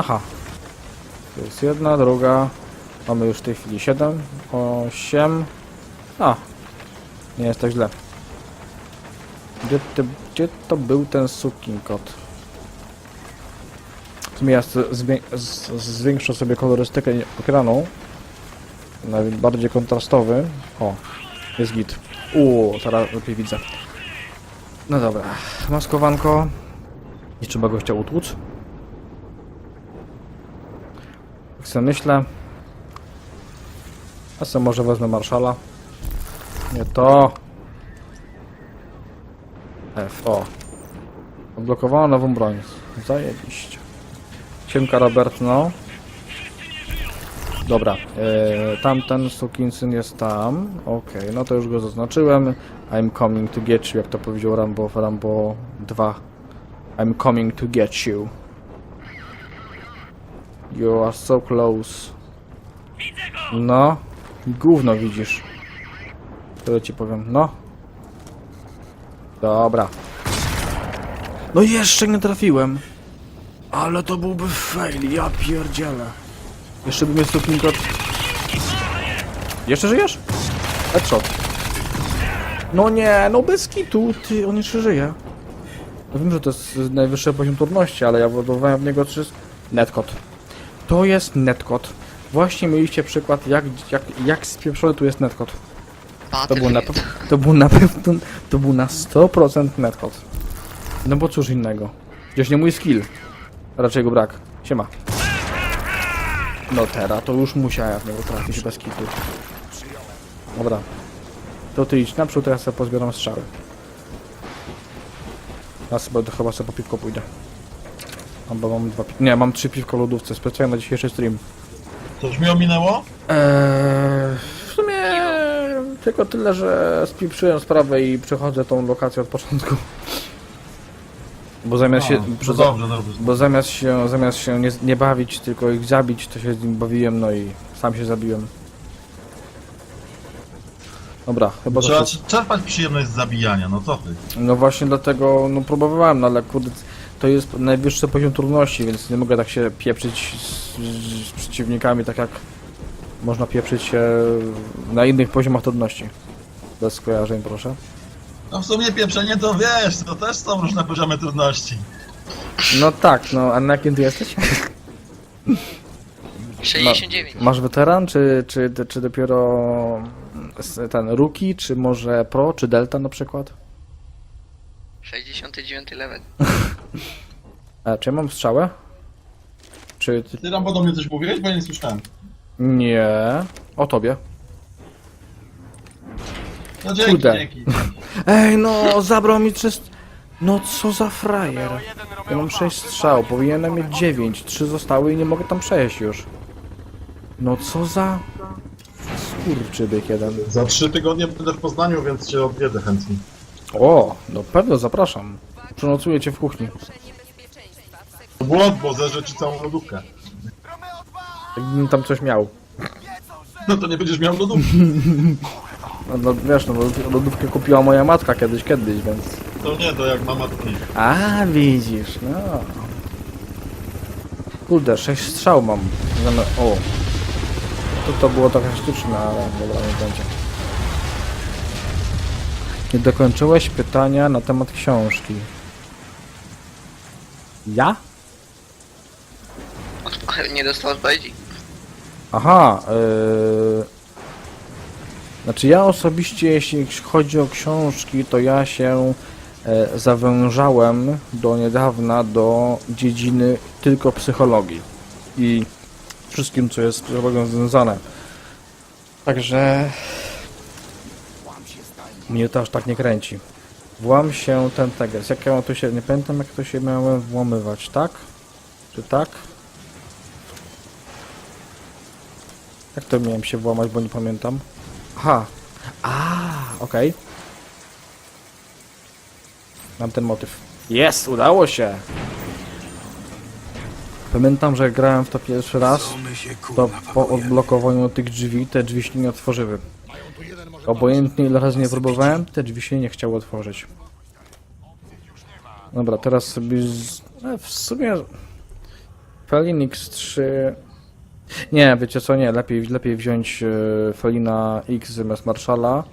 Aha. To jest jedna, druga. Mamy już w tej chwili 7, 8. A. Nie jest tak źle. Gdzie, ty, gdzie to był ten sukin kot? W sumie ja zwiększę sobie kolorystykę ekranu. Nawet bardziej kontrastowy. O, jest git. Uuu, teraz lepiej widzę. No dobra, maskowanko. Nie trzeba gościa utłuc. Sobie myślę. A sobie może wezmę marszala. Nie to. F, o. Odblokowano nową broń. Zajebiście. Siemka Robert, no. Dobra, e, tamten sukinsyn jest tam. Okej, no to już go zaznaczyłem. I'm coming to get you, jak to powiedział Rambo w Rambo 2. I'm coming to get you. You are so close. No, gówno widzisz. Tyle ci powiem, no. Dobra. No jeszcze nie trafiłem. Ale to byłby fail, ja pierdzielę. Jeszcze by mnie stopnił kot... Jeszcze żyjesz? Headshot. No nie, no bez kitu, ty, on jeszcze żyje. No wiem, że to jest najwyższy poziom trudności, ale ja władowałem w niego trzy... Netcode. To jest netcode. Właśnie mieliście przykład, jak, jak, jak spieprzony tu jest netcode. To był na, to był na pewno, to był na 100% netcode. No bo cóż innego. Gdzieś nie mój skill. Raczej go brak. Siema. No teraz to już musiałem w niego trafić bez kitu. Dobra. To ty idź naprzód, to ja sobie pozbieram strzały. Ja sobie to chyba sobie po piwko pójdę. Albo mam dwa pi- Nie, mam trzy piwko w lodówce, specjalnie na dzisiejszy stream. Coś mi ominęło? Eee, w sumie tylko tyle, że spieprzyłem sprawę i przechodzę tą lokację od początku. Bo zamiast się... No Bo, dobrze, dobrze. bo zamiast się, zamiast się nie, nie bawić, tylko ich zabić, to się z nim bawiłem, no i sam się zabiłem. Dobra, chyba to Trzeba się... czerpać przyjemność z zabijania, no co ty? No właśnie dlatego, no próbowałem, no ale kurde, to jest najwyższy poziom trudności, więc nie mogę tak się pieprzyć z, z przeciwnikami, tak jak można pieprzyć się na innych poziomach trudności. Bez skojarzeń, proszę. No w sumie pieprzenie to wiesz, to też są różne poziomy trudności. No tak, no, a na jakim ty jesteś? 69. Masz weteran, czy, czy, czy dopiero ten rookie, czy może pro, czy delta na przykład? 69 level. E, czy ja mam strzałę? Czy... ty- Ty Rambo do mnie coś mówiłeś, bo ja nie słyszałem. Nie. O tobie. No dzięki, Kurde. dzięki. Ej, no, zabrał mi trzy... No co za frajer. Ja mam 6 strzał, powinienem mieć 9. 3 zostały i nie mogę tam przejść już. No co za... Skurczybyk jeden. Za trzy tygodnie będę w Poznaniu, więc cię odwiedzę chętnie. O, no pewno zapraszam. Przenocuję cię w kuchni. Błąd, bo zeżrę ci całą lodówkę. Jakbym tam coś miał. No to nie będziesz miał lodówki. No, no wiesz, no lodów- lodówkę kupiła moja matka kiedyś, kiedyś, więc... To nie, to jak mama to nie. A, widzisz, no. Kurde, 6 strzał mam. Zamiast- O. To to było trochę sztuczne, ale dobra, nie będzie. Nie dokończyłeś pytania na temat książki. Ja? Od- Nie dostał odpowiedzi. Aha, yy... Znaczy ja osobiście, jeśli chodzi o książki, to ja się e, zawężałem do niedawna do dziedziny tylko psychologii i wszystkim, co jest z psychologią związane. Także mnie to aż tak nie kręci. Włam się ten teges. Jak ja to się, nie pamiętam jak to się miałem włamywać, tak? Czy tak? Jak to miałem się włamać, bo nie pamiętam. Aha. A, okej. Mam ten motyw. Jest, udało się. Pamiętam, że grałem w to pierwszy raz, to po odblokowaniu tych drzwi, te drzwi się nie otworzyły. Obojętnie ile razy nie próbowałem, te drzwi się nie chciały otworzyć. Dobra, teraz sobie z... e, w sumie Felin X3... Nie, wiecie co, nie, lepiej, lepiej wziąć e, Felina X zamiast Marszala,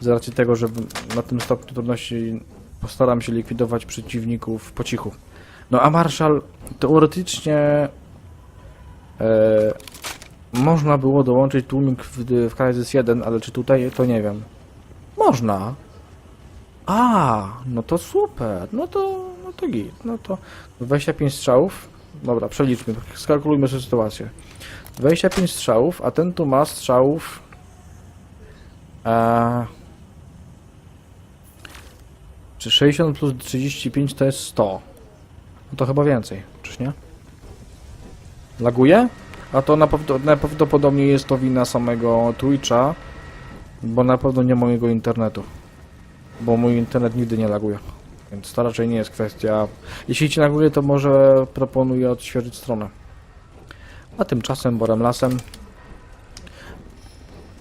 z racji tego, że na tym stopniu trudności postaram się likwidować przeciwników po cichu. No a Marszal teoretycznie e, można było dołączyć tłumik w, w Crysis 1, ale czy tutaj, to nie wiem. Można. A, no to super, no to, no to git, no to 25 strzałów, dobra, przeliczmy, skalkulujmy sobie sytuację. 25 strzałów, a ten tu ma strzałów e, czy 60 plus 35 to jest 100? No to chyba więcej, czyż nie? Laguje? A to najprawdopodobniej jest to wina samego Twitcha, bo na pewno nie mojego internetu. Bo mój internet nigdy nie laguje. Więc to raczej nie jest kwestia. Jeśli ci laguje, to może proponuję odświeżyć stronę. A tymczasem Borem Lasem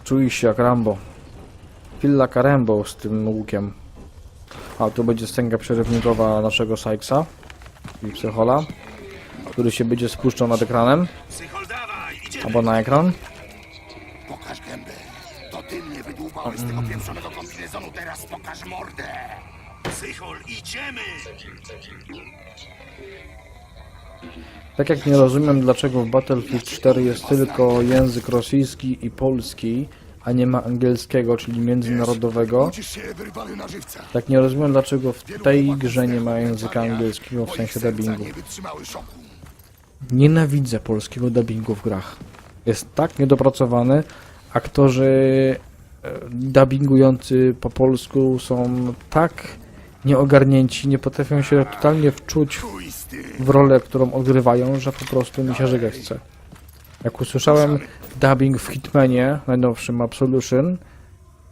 czuj się jak Rambo. Pilla Karembo z tym łukiem. A tu będzie scenka przerywnikowa naszego Sykesa i Psychola, który się będzie spuszczał nad ekranem. Albo na ekran. Pokaż gębę! To ty mnie wydłubałeś z tego pieprzonego kombinezonu, teraz pokaż mordę! Psychol, idziemy! Tak jak nie rozumiem, dlaczego w Battlefield 4 jest tylko język rosyjski i polski, a nie ma angielskiego, czyli międzynarodowego, tak nie rozumiem, dlaczego w tej grze nie ma języka angielskiego w sensie dubbingu. Nienawidzę polskiego dubbingu w grach. Jest tak niedopracowany, aktorzy e, dubbingujący po polsku są tak nieogarnięci, nie potrafią się totalnie wczuć w rolę, którą odgrywają, że po prostu mi się żygać chce. Jak usłyszałem dubbing w Hitmanie, najnowszym Absolution,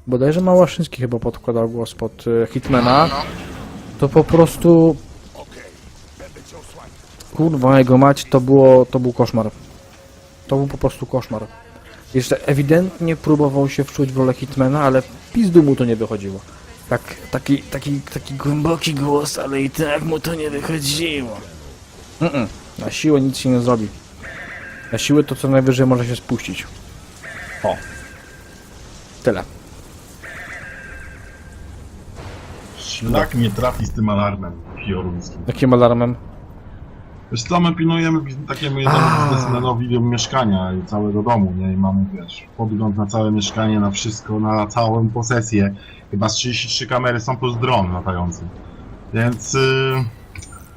bodajże Małaszyński chyba podkładał głos pod e, Hitmana, to po prostu Okej, będę cię osłaniał. Kurwa jego mać, to było, to był koszmar. To był po prostu koszmar. Jeszcze ewidentnie próbował się wczuć w rolę Hitmana, ale pizdu mu to nie wychodziło. Tak, taki, taki, taki głęboki głos, ale i tak mu to nie wychodziło. Mm-mm. Na siłę nic się nie zrobi. Na siłę to co najwyżej może się spuścić. O. Tyle. Szlak mnie trafi z tym alarmem fioruńskim. Jakim alarmem? Wiesz co, my pilnujemy biz- takiemu jednemu A. biznesmenowi mieszkania i całego domu, nie? I mamy, wiesz, podgląd na całe mieszkanie, na wszystko, na całą posesję. Chyba z 33 kamery są plus dron latający. Więc yy,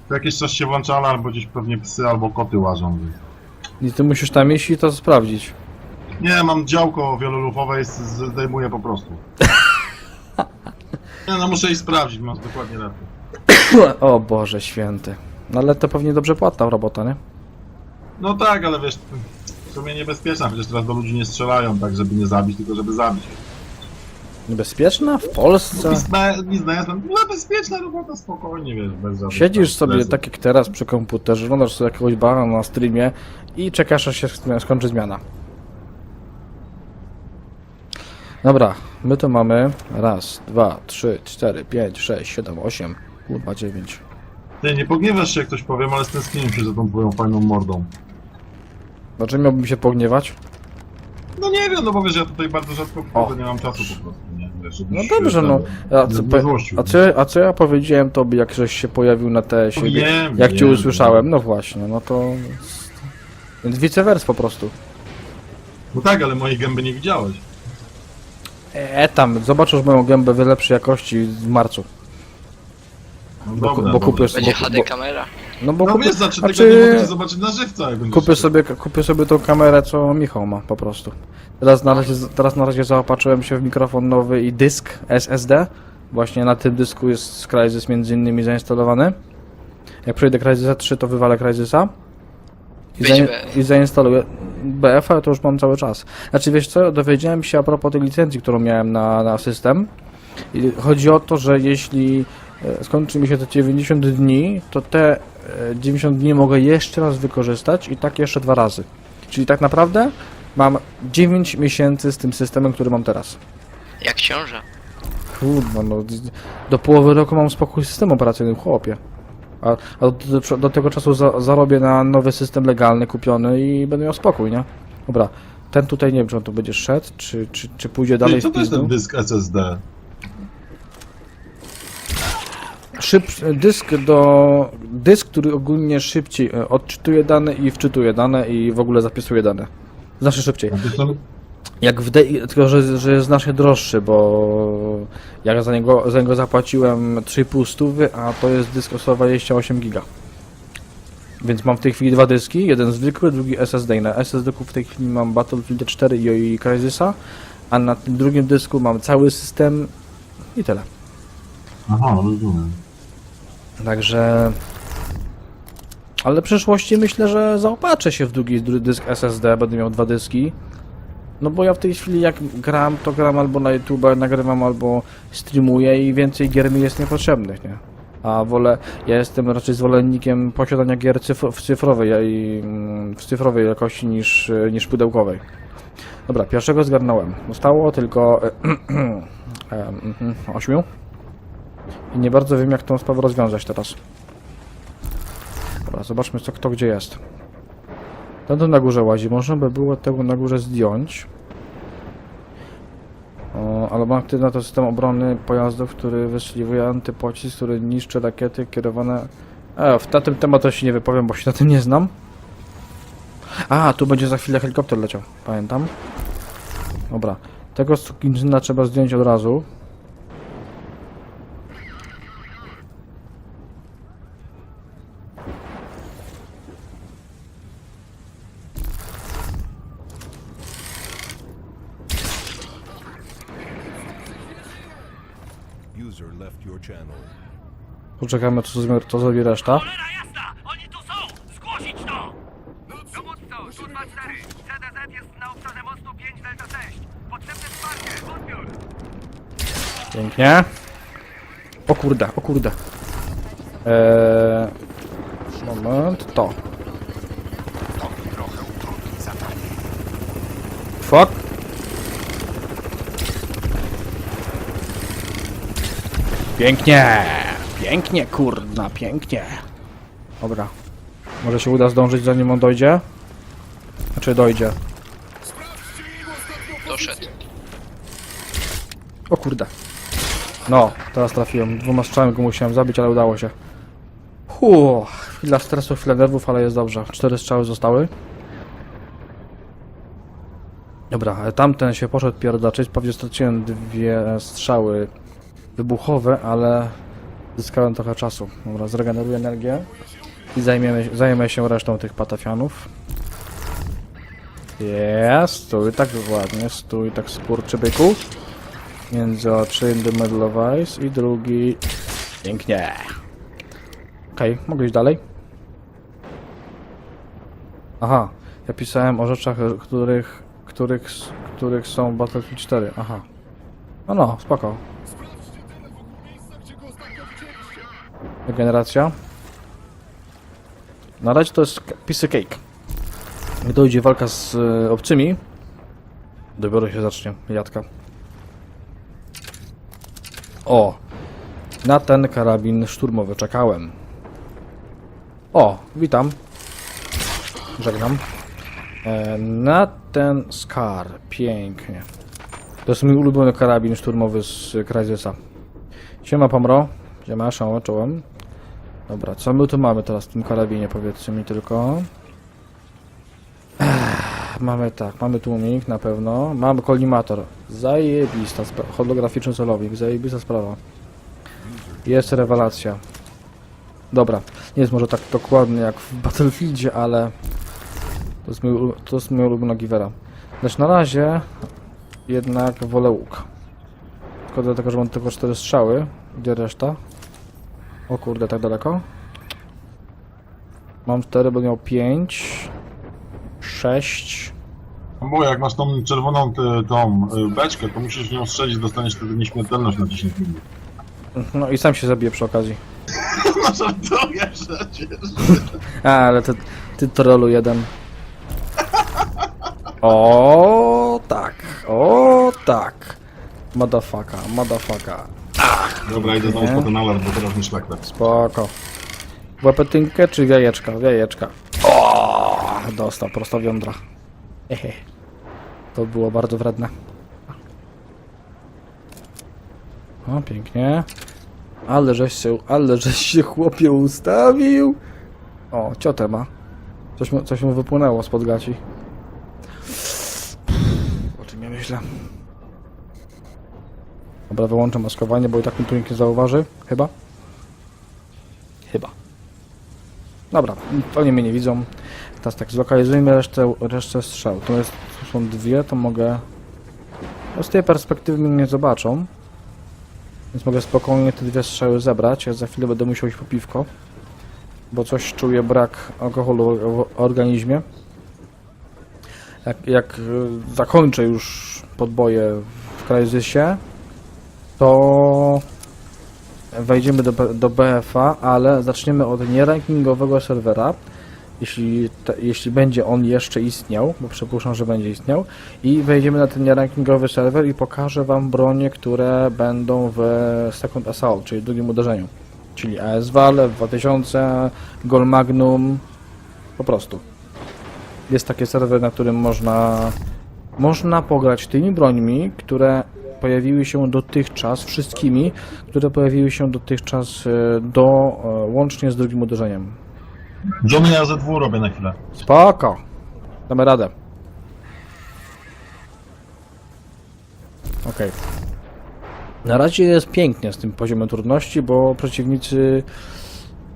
co jakiś czas się włącza alarm, bo gdzieś pewnie psy albo koty łażą. I ty musisz tam iść i to sprawdzić. Nie, mam działko wielolufowe, jest, zdejmuję po prostu. Nie, no muszę iść sprawdzić, masz dokładnie lepiej. O Boże święty. No ale to pewnie dobrze płatna robota, nie? No tak, ale wiesz, w sumie niebezpieczna, przecież teraz do ludzi nie strzelają tak, żeby nie zabić, tylko żeby zabić. Niebezpieczna? W Polsce? Biznes, biznes, no bezpieczna robota, spokojnie, wiesz, bez żadnych Siedzisz tam sobie stresów. tak jak teraz przy komputerze, oglądasz sobie jakiegoś bana na streamie i czekasz aż się sk- skończy zmiana. Dobra, my to mamy raz, dwa, trzy, cztery, pięć, sześć, siedem, osiem, kurwa dziewięć. Ty, nie pogniewasz się, jak ktoś powiem, ale stęskniłem się za tą twoją fajną mordą. Dlaczego miałbym się pogniewać? No nie wiem, no bo wiesz, ja tutaj bardzo rzadko wchodzę, nie mam czasu po prostu, nie? Wiesz, żebyś No się dobrze, no. tam A co, złościł. a, co, a co ja powiedziałem tobie, jak żeś się pojawił na TS-ie? Wiem, Jak cię wiem, usłyszałem? No właśnie, no to... Więc vice versa po prostu. No tak, ale mojej gęby nie widziałeś. E, tam, zobaczysz moją gębę w lepszej jakości w marcu. No Bo, dobra, bo kupię, Będzie bo, HD bo, kamera. no bo No kupię, wiesz, za trzy a tygodnie czy- mogę cię zobaczyć na żywca, jak Kupię sobie, kupię sobie tą kamerę, co Michał ma po prostu. Teraz na razie, teraz na razie zaopatrzyłem się w mikrofon nowy i dysk SSD. Właśnie na tym dysku jest Crysis między innymi zainstalowany. Jak przejdę Crysisa 3, to wywalę Crysisa. I, zain- BF. I zainstaluję BF, ale to już mam cały czas. Znaczy wiesz co, dowiedziałem się a propos tej licencji, którą miałem na, na system. I chodzi o to, że jeśli skończy mi się te 90 dni, to te e, 90 dni mogę jeszcze raz wykorzystać i tak jeszcze dwa razy. Czyli tak naprawdę mam 9 miesięcy z tym systemem, który mam teraz. Jak książę. Kurwa, no do połowy roku mam spokój z systemem operacyjnym, chłopie. A, a do, do tego czasu za, zarobię na nowy system legalny kupiony i będę miał spokój, nie? Dobra, ten tutaj nie wiem, czy on tu będzie szedł, czy, czy, czy pójdzie dalej Ty, co w to jest ten dysk SSD? Szyb, dysk do... Dysk, który ogólnie szybciej e, odczytuje dane i wczytuje dane i w ogóle zapisuje dane. Znaczy szybciej. Jak w DI, tylko że, że jest znacznie droższy, bo ja za niego, za niego zapłaciłem 3,5 stówy, a to jest dysk o 128 giga. Więc mam w tej chwili dwa dyski, jeden zwykły, drugi SSD. Na SSD w tej chwili mam Battlefield 4 i, i Crysis, a na tym drugim dysku mam cały system i tyle. Aha, rozumiem. Także... Ale w przyszłości myślę, że zaopatrzę się w drugi dru- dysk SSD, będę miał dwa dyski. No bo ja w tej chwili jak gram, to gram albo na YouTube, nagrywam, albo streamuję i więcej gier mi jest niepotrzebnych, nie? A wolę, ja jestem raczej zwolennikiem posiadania gier cyfr w cyfrowej, mm, w cyfrowej jakości niż, niż pudełkowej. Dobra, pierwszego zgarnąłem. Zostało tylko mhm, ośmiu. I nie bardzo wiem, jak tą sprawę rozwiązać teraz. Dobra, zobaczmy, co kto gdzie jest. Ten na górze łazi. Można by było tego na górze zdjąć. O, ale ma aktywny to system obrony pojazdów, który wystrzeliwuje antypocisk, który niszczy rakiety kierowane... E, w na tym temat się nie wypowiem, bo się na tym nie znam. A, tu będzie za chwilę helikopter leciał. Pamiętam. Dobra. Tego inżyna trzeba zdjąć od razu. User left your channel. Poczekamy, co, zrobi- co zrobi reszta. Cholera jasna! Oni tu są! Zgłosić to! Dowódco, tu 2-4. CDZ jest na obszarze mostu 5 Delta 6. Potrzebne wsparcie, odbiór! Pięknie. O kurde, o kurde. Eee, moment, to. Fuck. Pięknie, pięknie, kurna, pięknie. Dobra. Może się uda zdążyć zanim on dojdzie? Znaczy dojdzie. Doszedł. O kurde. No, teraz trafiłem. Dwoma strzałami go musiałem zabić, ale udało się. Hu, chwila stresu, chwila nerwów, ale jest dobrze. Cztery strzały zostały. Dobra, ale tamten się poszedł pierdaczyć. Pewnie straciłem dwie strzały wybuchowe, ale zyskałem trochę czasu. Dobra, zregeneruję energię i zajmiemy, zajmę się resztą tych patafianów. Jest, stój tak ładnie, stój tak skurczybyku. Między oczy the middle i drugi... Pięknie. Okej, mogę iść dalej? Aha, ja pisałem o rzeczach, których, których, których są Battlefield 4. Aha. No no, spoko. Regeneracja. Na razie to jest of cake. Jak dojdzie walka z y, obcymi, dopiero się zacznie jadka. O! Na ten karabin szturmowy czekałem. O, witam. Żegnam. E, na ten Scar. Pięknie. To jest mój ulubiony karabin szturmowy z Crysisa. Siema Pomro. Siema, szałem, czołem. Dobra, co my tu mamy teraz w tym karabinie? Powiedzcie mi tylko. Ech, Mamy tak, mamy tłumik na pewno. Mamy kolimator. Zajebista sprawa. Holograficzny celownik. Zajebista sprawa. Jest rewelacja. Dobra. Nie jest może tak dokładnie jak w Battlefieldzie, ale to jest mój, to jest mój ulubiona givera. Lecz na razie jednak wolę łuk. Tylko dlatego, że mam tylko cztery strzały. Gdzie reszta? O kurde, tak daleko? Mam cztery, będę miał pięć. Sześć. Bo jak masz tą czerwoną tę- tą y, beczkę, to musisz nią strzelić, dostaniesz wtedy nieśmiertelność na 10 minut. No i sam się zabiję przy okazji. No żartuję przecież. A, ale ty, ty trollu jeden. O tak, o tak. Motherfucker, motherfucker. Dobra, idę znowu po ten alarm, bo teraz mi szlak. Spoko. Łapetynkę czy jajeczka? Jajeczka. O, dostał prosto w jądra. Hehe. To było bardzo wredne. O, pięknie. Ale żeś się, ale żeś się chłopie ustawił. O, ciotę ma. Coś mu, coś mu wypłynęło spod gaci. O czym ja myślę? Dobra, wyłączę maskowanie, bo i tak mi tu nie zauważy. Chyba? Chyba. Dobra, oni mnie nie widzą. Teraz tak, zlokalizujmy resztę, resztę strzał. To jest, są dwie, to mogę... No z tej perspektywy mnie nie zobaczą. Więc mogę spokojnie te dwie strzały zebrać. Ja za chwilę będę musiał iść po piwko. Bo coś czuję brak alkoholu w organizmie. Jak, jak y, zakończę już podboje w Crysisie, to wejdziemy do, do BFA, ale zaczniemy od nierankingowego serwera, jeśli, te, jeśli będzie on jeszcze istniał, bo przypuszczam, że będzie istniał, i wejdziemy na ten nierankingowy serwer i pokażę Wam bronie, które będą w Second Assault, czyli drugim uderzeniu, czyli ASWAL, F2000, Gol Magnum, po prostu. Jest taki serwer, na którym można, można pograć tymi brońmi, które pojawiły się dotychczas, wszystkimi, które pojawiły się dotychczas e, do, e, łącznie z drugim uderzeniem. Johnny, ja dwóch robię na chwilę. Spoko. Damy radę. Okej. Na razie jest pięknie z tym poziomem trudności, bo przeciwnicy,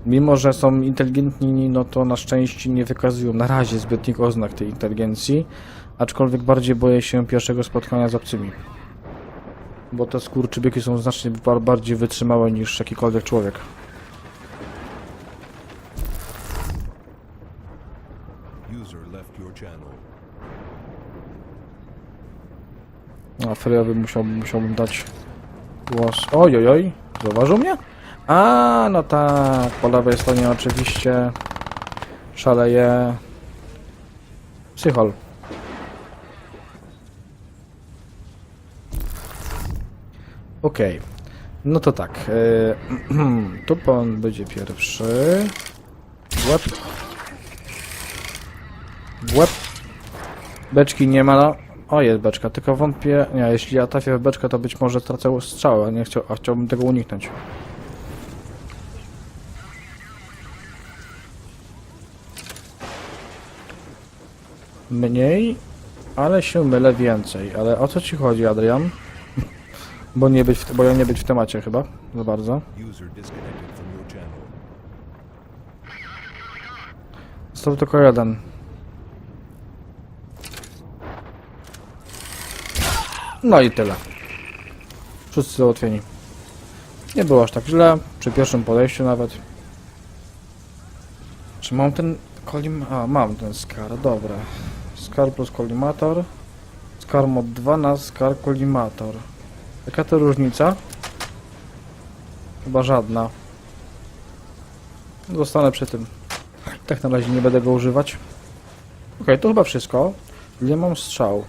mimo że są inteligentni, no to na szczęście nie wykazują na razie zbytnich oznak tej inteligencji, aczkolwiek bardziej boję się pierwszego spotkania z obcymi. Bo te skurczybyki są znacznie bar- bardziej wytrzymałe niż jakikolwiek człowiek. A Frejowi musiałbym, musiałbym dać głos. Oj, oj, oj. Zauważył mnie? A, no tak. Po lewej stronie oczywiście szaleje psychol. Okej. No to tak. Yy, tu pan będzie pierwszy. Łeb. Łeb. Beczki nie ma, no. O, jest beczka, tylko wątpię... Nie, jeśli ja trafię w beczkę, to być może stracę strzałę, nie chciał, a chciałbym tego uniknąć. Mniej, ale się mylę więcej. Ale o co ci chodzi, Adrian? Bo nie być, w, bo ja nie być w temacie chyba, za bardzo. Został tylko jeden. No i tyle. Wszyscy załatwieni. Nie było aż tak źle, przy pierwszym podejściu nawet. Czy mam ten kolim... A, mam ten skar, dobra. Skar plus kolimator. Skar mod 2 na skar kolimator. Jaka to różnica? Chyba żadna. Zostanę przy tym. Tak na razie nie będę go używać. Okej, to chyba wszystko. Ile mam strzał?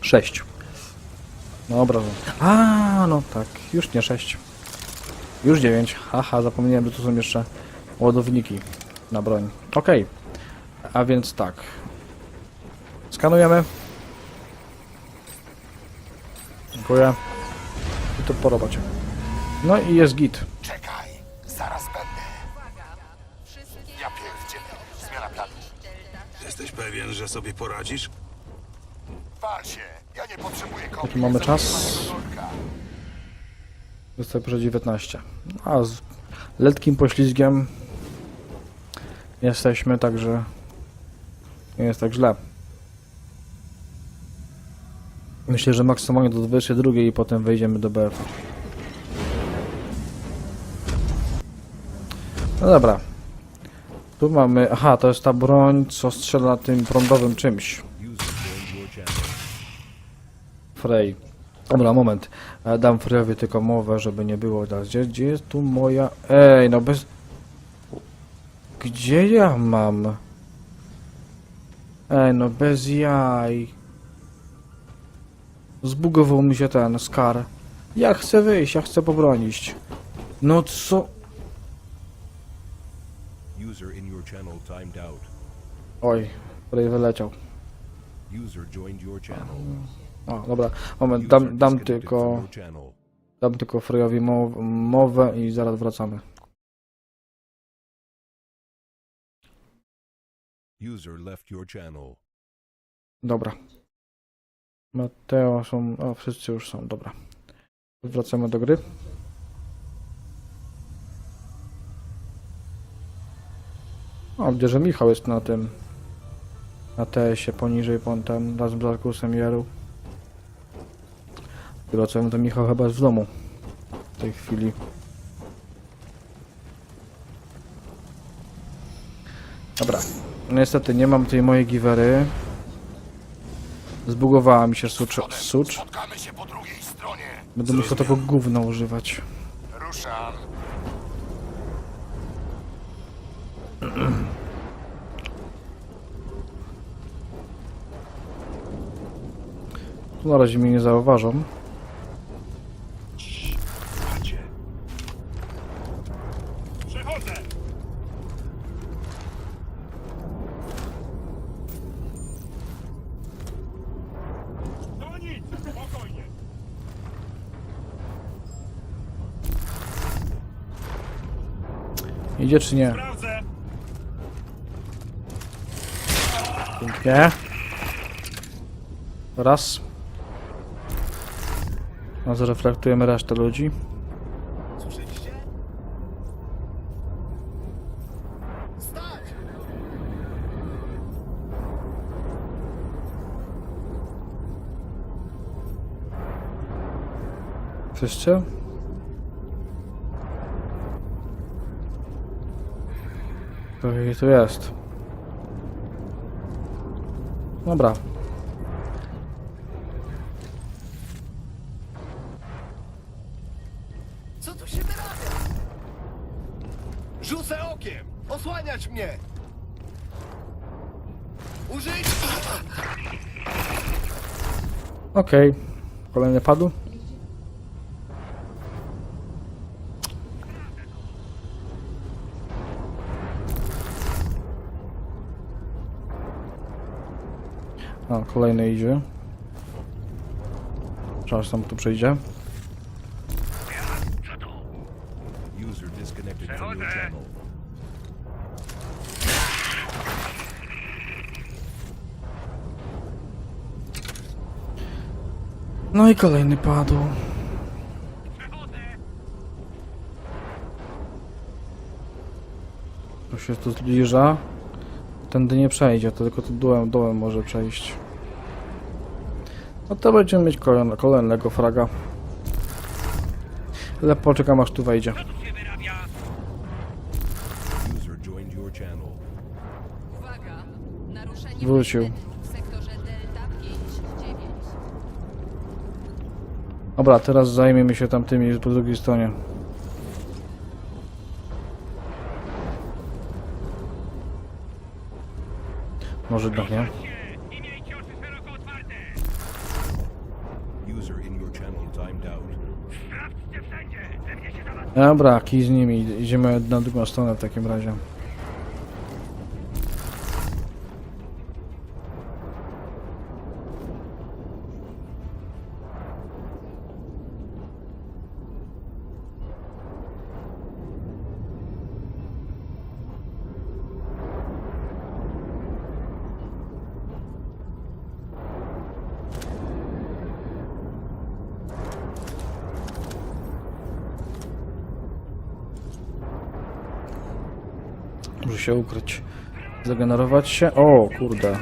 6. Dobra. A, no tak, już nie 6. Już 9. Haha, zapomniałem, że tu są jeszcze ładowniki na broń. Okej. A więc tak. Skanujemy. Dziękuję. I to po robocie. No i jest git. Czekaj, zaraz będę. Ja pierdzielę. Zmiana planu. Jesteś pewien, że sobie poradzisz? Wal się. Ja nie potrzebuję Jaki kombi. mamy czas? Zostaje proszę 19. A z letkim poślizgiem jesteśmy, także nie jest tak źle. Myślę, że maksymalnie do 22 i potem wejdziemy do BF. No dobra. Tu mamy... Aha, to jest ta broń, co strzela tym prądowym czymś. Frey. Dobra, moment. E, Dam Freyowi tylko mowę, żeby nie było teraz. Gdzie, gdzie jest tu moja... Ej, no bez... Gdzie ja mam? Ej, no bez jaj. Zbugował mi się ten skar. Ja chcę wyjść, ja chcę pobronić. No co? channel timed out. Oj, prawie wyleciał. User joined your channel. O, dobra, moment, User dam, dam tylko, your dam tylko Freyowi mow, mowę i zaraz wracamy. User left your channel. Dobra. Mateo są, o, wszyscy już są, dobra. Wracamy do gry. O, widzę, że Michał jest na tym, na TS-ie poniżej pontem, razem z Arkusem i Jarą. Wracamy to Michał chyba jest w domu w tej chwili. Dobra. Niestety nie mam tej mojej giwery. Zbugowała mi się sucz. sucz. Będę musiał tego gówna używać. Ruszam. Na razie mnie nie zauważą. Idzie czy nie? Pięknie. Raz. A zreflektujemy resztę ludzi. Wszyscy? I tu jest. Dobra. Co tu się wyrabia? Rzucę okiem! Osłaniać mnie! Użyć! Okej. Kolejny padł. A, kolejny idzie. Czas tam tu przejdzie. User disconnected from your channel. No i kolejny padł. To się tu zbliża. Tędy nie przejdzie, to tylko tu dołem, dołem może przejść. No to będziemy mieć kolejne, kolejnego fraga. Ale poczekam aż tu wejdzie. Wrócił. priorytetów w sektorze Delta 59. Dobra, teraz zajmiemy się tamtymi po drugiej stronie. Mnie się zaraz... Dobra, kij z nimi. Idziemy na drugą stronę w takim razie. Muszę się ukryć. Zagenerować się. O, kurde.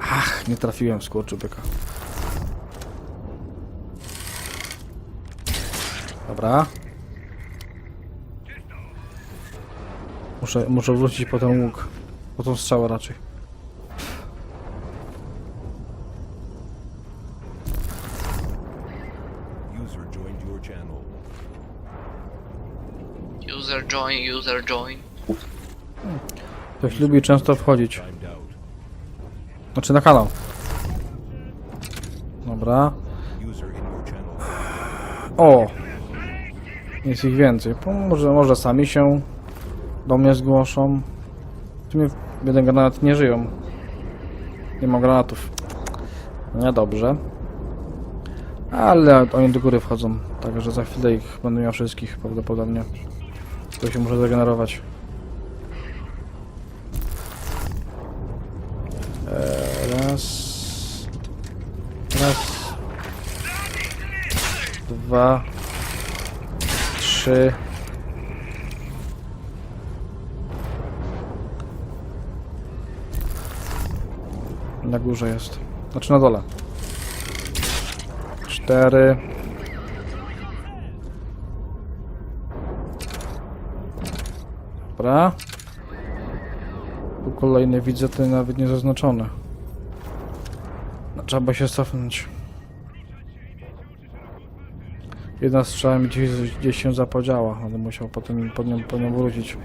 Ach, nie trafiłem w skurczybyka. Dobra. Muszę, muszę wrócić po ten łuk. Po tą strzałę raczej. User join. Ktoś lubi często wchodzić. Znaczy na kanał. Dobra. O! Jest ich więcej. Może, może sami się do mnie zgłoszą. W sumie jeden granat nie żyją. Nie mam granatów. Niedobrze. Ale oni do góry wchodzą. Także za chwilę ich będę miał wszystkich prawdopodobnie. To się muszę zregenerować. Eee, raz. Raz. Dwa. Trzy. Na górze jest. Znaczy na dole. Cztery. Dobra. Tu kolejny widzę, ten nawet nie zaznaczony. No, trzeba się cofnąć. Jedna strzała mi gdzieś, gdzieś się zapodziała, ale musiał potem po nią, po nią wrócić.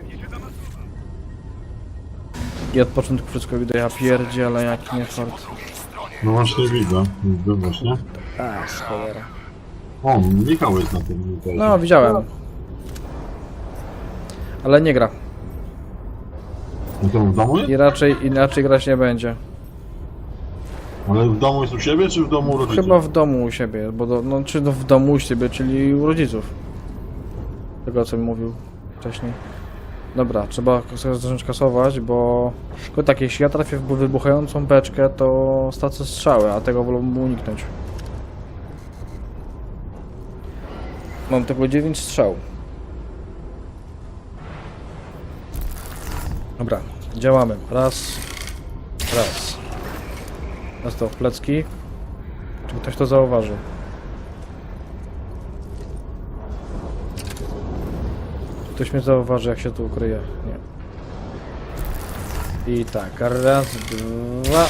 I od początku wszystko widać, ja pierdzielę jak nie fart. No właśnie widzę, widzę właśnie. A, cholera. O, Michał jest na tym. tutaj. No, widziałem. Ale nie gra. No to w domu jest? I raczej inaczej grać nie będzie. Ale w domu jest u siebie, czy w domu u rodziców? Chyba w domu u siebie, bo do, no, czy no w domu u siebie, czyli u rodziców. Tego co mi mówił wcześniej. Dobra, trzeba zacząć kasować, bo tylko tak, jeśli ja trafię w wybuchającą beczkę, to stracę strzały, a tego wolałbym uniknąć. Mam tylko 9 strzał. Dobra, działamy. Raz, raz. Dostał w plecki. Czy ktoś to zauważył? Ktoś mnie zauważy, jak się tu ukryje. Nie. I tak, raz, dwa.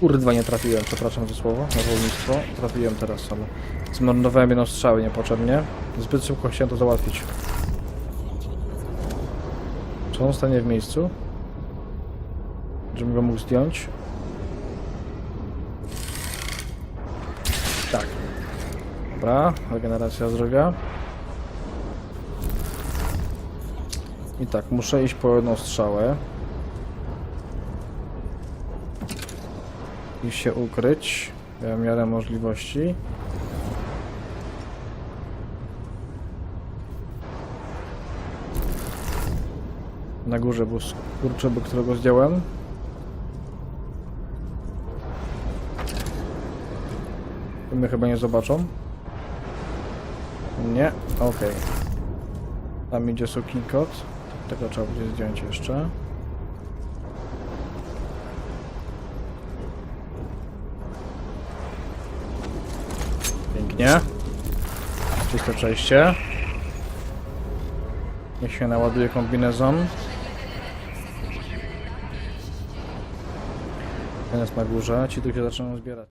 Kurwa, nie trafiłem, przepraszam za słowo, na rolnictwo. Trafiłem teraz, ale zmarnowałem jedną strzałę niepotrzebnie. Zbyt szybko chciałem to załatwić. Czy on stanie w miejscu? Żebym go mógł zdjąć? Tak. Dobra, regeneracja zdrowia. I tak, muszę iść po jedną strzałę. I się ukryć. W miarę możliwości. Na górze był skurczybyk, którego zdjąłem. I chyba nie zobaczą. Nie, okej. Tam idzie sukinkot. Tego trzeba będzie zdjąć jeszcze. Pięknie. Czyste przejście. Niech się naładuje kombinezon. Jest na górze, ci tu się zaczynają zbierać.